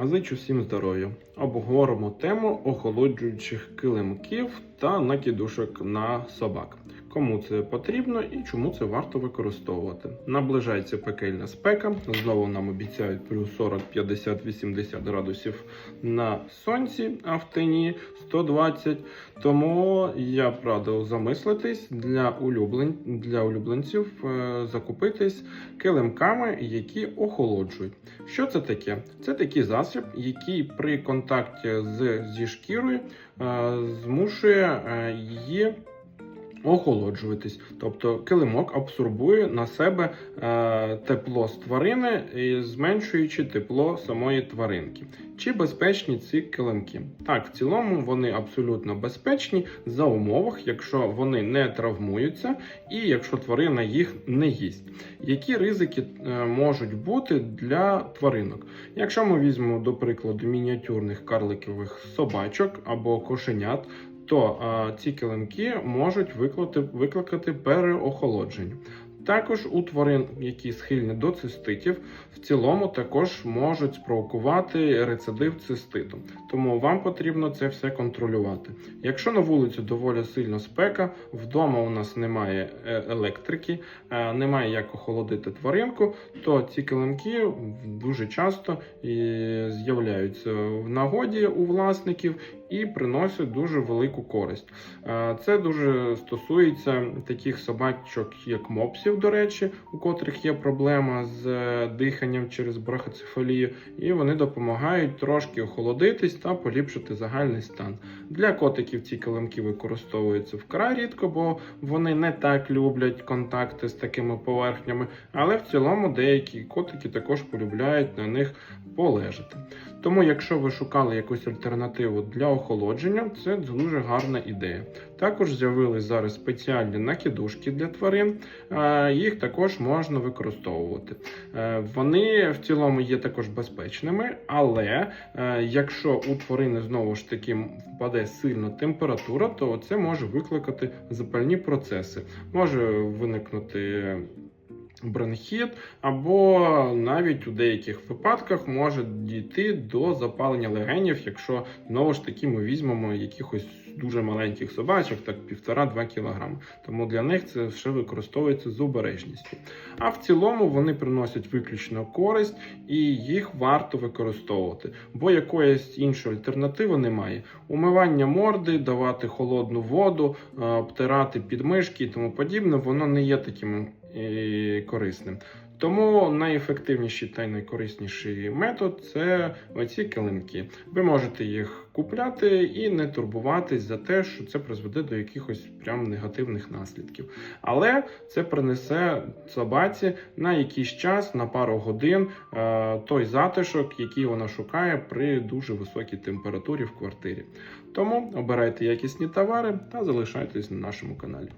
А зичу всім здоров'я. Обговоримо тему охолоджуючих килимків та накидушок на собак. Кому це потрібно і чому це варто використовувати. Наближається пекельна спека. Знову нам обіцяють плюс 40, 50, 80 градусів на сонці, а в тені 120. Тому я б радив замислитись для улюблен... для улюбленців, е, закупитись килимками, які охолоджують. Що це таке? Це такий засіб, який при контакті з, зі шкірою е, змушує е, її охолоджуватись. Тобто килимок абсорбує на себе е, тепло з тварини, зменшуючи тепло самої тваринки. Чи безпечні ці килимки? Так, в цілому вони абсолютно безпечні за умовах, якщо вони не травмуються і якщо тварина їх не їсть. Які ризики е, можуть бути для тваринок? Якщо ми візьмемо до прикладу мініатюрних карликових собачок або кошенят, то а, ці килимки можуть викликати, викликати переохолодження. Також у тварин, які схильні до циститів, в цілому також можуть спровокувати рецидив циститу. Тому вам потрібно це все контролювати. Якщо на вулиці доволі сильно спека, вдома у нас немає е, електрики, е, немає як охолодити тваринку, то ці килимки дуже часто з'являються в нагоді у власників і приносять дуже велику користь. Е, Це дуже стосується таких собачок, як мопсів, до речі, у котрих є проблема з е, диханням через брахоцефалію, і вони допомагають трошки охолодитись та поліпшити загальний стан. Для котиків ці килимки використовуються вкрай рідко, бо вони не так люблять контакти з такими поверхнями, але в цілому деякі котики також полюбляють на них полежати. Тому, якщо ви шукали якусь альтернативу для охолодження, це дуже гарна ідея. Також з'явились зараз спеціальні накидушки для тварин, е, їх також можна використовувати. Е, Вони в цілому є також безпечними, але е, якщо у тварини знову ж таки впаде сильна температура, то це може викликати запальні процеси. Може виникнути бронхіт, або навіть у деяких випадках може дійти до запалення легенів, якщо знову ж таки ми візьмемо якихось дуже маленьких собачок, так 1,5-2 кг. Тому для них це ще використовується з обережністю. А в цілому вони приносять виключно користь і їх варто використовувати, бо якоїсь іншої альтернативи немає. Умивання морди, давати холодну воду, е, обтирати підмишки і тому подібне, воно не є таким і корисним. Тому найефективніший та найкорисніший метод це оці килимки. Ви можете їх купляти і не турбуватись за те, що це призведе до якихось прям негативних наслідків. Але це принесе собаці на якийсь час, на пару годин, е, той затишок, який вона шукає при дуже високій температурі в квартирі. Тому обирайте якісні товари та залишайтесь на нашому каналі.